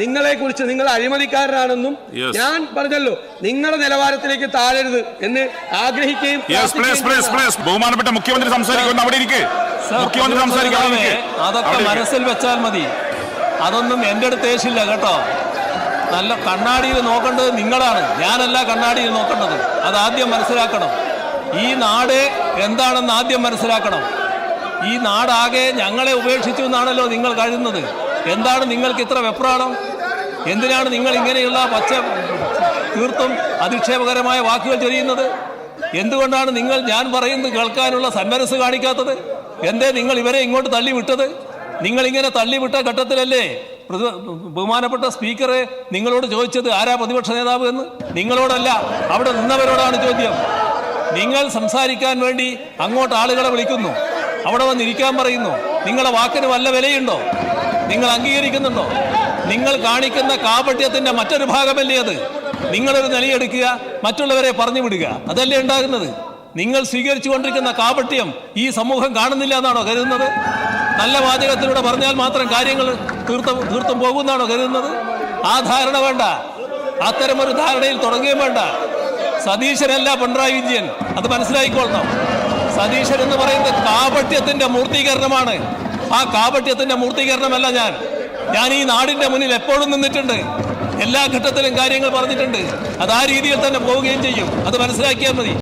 നിങ്ങളെ കുറിച്ച് നിങ്ങൾ അഴിമതിക്കാരനാണെന്നും ഞാൻ പറഞ്ഞല്ലോ നിങ്ങളുടെ നിലവാരത്തിലേക്ക് താഴരുത് എന്ന് ആഗ്രഹിക്കുകയും ബഹുമാനപ്പെട്ട മുഖ്യമന്ത്രി സംസാരിക്കുന്നു അവിടെ ഇരിക്കെ. മുഖ്യമന്ത്രി. അതൊക്കെ മനസ്സിൽ വെച്ചാൽ മതി. അതൊന്നും എന്റെ അടുത്ത് ഏശില്ല കേട്ടോ. നല്ല കണ്ണാടിയിൽ നോക്കേണ്ടത് നിങ്ങളാണ്. ഞാനല്ല കണ്ണാടിയിൽ നോക്കേണ്ടത്. അത് ആദ്യം മനസ്സിലാക്കണം. ഈ നാട് എന്താണെന്ന് ആദ്യം മനസ്സിലാക്കണം. ഈ നാടാകെ ഞങ്ങളെ ഉപേക്ഷിച്ചു എന്നാണല്ലോ നിങ്ങൾ കരുതുന്നത്. എന്താണ് നിങ്ങൾക്ക് ഇത്ര വെപ്രാണം എന്തിനാണ് നിങ്ങൾ ഇങ്ങനെയുള്ള പച്ച തീർത്തും അധിക്ഷേപകരമായ വാക്കുകൾ ചൊരിയുന്നത്? എന്തുകൊണ്ടാണ് നിങ്ങൾ ഞാൻ പറയുന്നത് കേൾക്കാനുള്ള സന്മനസ് കാണിക്കാത്തത്? എന്തേ നിങ്ങൾ ഇവരെ ഇങ്ങോട്ട് തള്ളി വിട്ടത് നിങ്ങൾ ഇങ്ങനെ തള്ളിവിട്ട ഘട്ടത്തിലല്ലേ ബഹുമാനപ്പെട്ട സ്പീക്കറെ നിങ്ങളോട് ചോദിച്ചത് ആരാ പ്രതിപക്ഷ നേതാവ് എന്ന്? നിങ്ങളോടല്ല അവിടെ നിന്നവരോടാണ് ചോദ്യം. നിങ്ങൾ സംസാരിക്കാൻ വേണ്ടി അങ്ങോട്ട് ആളുകളെ വിളിക്കുന്നു. അവിടെ വന്നിരിക്കാൻ പറയുന്നു. നിങ്ങളുടെ വാക്കിന് വല്ല വിലയുണ്ടോ? നിങ്ങൾ അംഗീകരിക്കുന്നുണ്ടോ നിങ്ങൾ കാണിക്കുന്ന കാപട്യത്തിന്റെ മറ്റൊരു ഭാഗമല്ലേ അത്? നിങ്ങളൊരു നിലയെടുക്കുക മറ്റുള്ളവരെ പറഞ്ഞു വിടുക അതല്ലേ ഉണ്ടാകുന്നത്? നിങ്ങൾ സ്വീകരിച്ചു കൊണ്ടിരിക്കുന്ന കാപട്യം ഈ സമൂഹം കാണുന്നില്ല എന്നാണോ കരുതുന്നത്? നല്ല വാചകത്തിലൂടെ പറഞ്ഞാൽ മാത്രം കാര്യങ്ങൾ തീർത്തും തീർത്തും പോകുന്നതാണോ കരുതുന്നത്? ആ ധാരണ വേണ്ട. അത്തരമൊരു ധാരണയിൽ തുടങ്ങുകയും വേണ്ട. സതീശനല്ല പിണറായി വിജയൻ. അത് മനസ്സിലായിക്കൊള്ളണം. സതീശൻ എന്ന് പറയുന്നത് കാപട്യത്തിന്റെ മൂർത്തീകരണമാണ്. ആ കാപട്യത്തിന്റെ മൂർത്തീകരണമല്ല ഞാൻ. ഞാൻ ഈ നാടിന്റെ മുന്നിൽ എപ്പോഴും നിന്നിട്ടുണ്ട്. എല്ലാ ഘട്ടത്തിലും കാര്യങ്ങൾ പറഞ്ഞിട്ടുണ്ട്. അത് ആ രീതിയിൽ തന്നെ പോവുകയും ചെയ്യും. അത് മനസ്സിലാക്കിയാൽ മതി.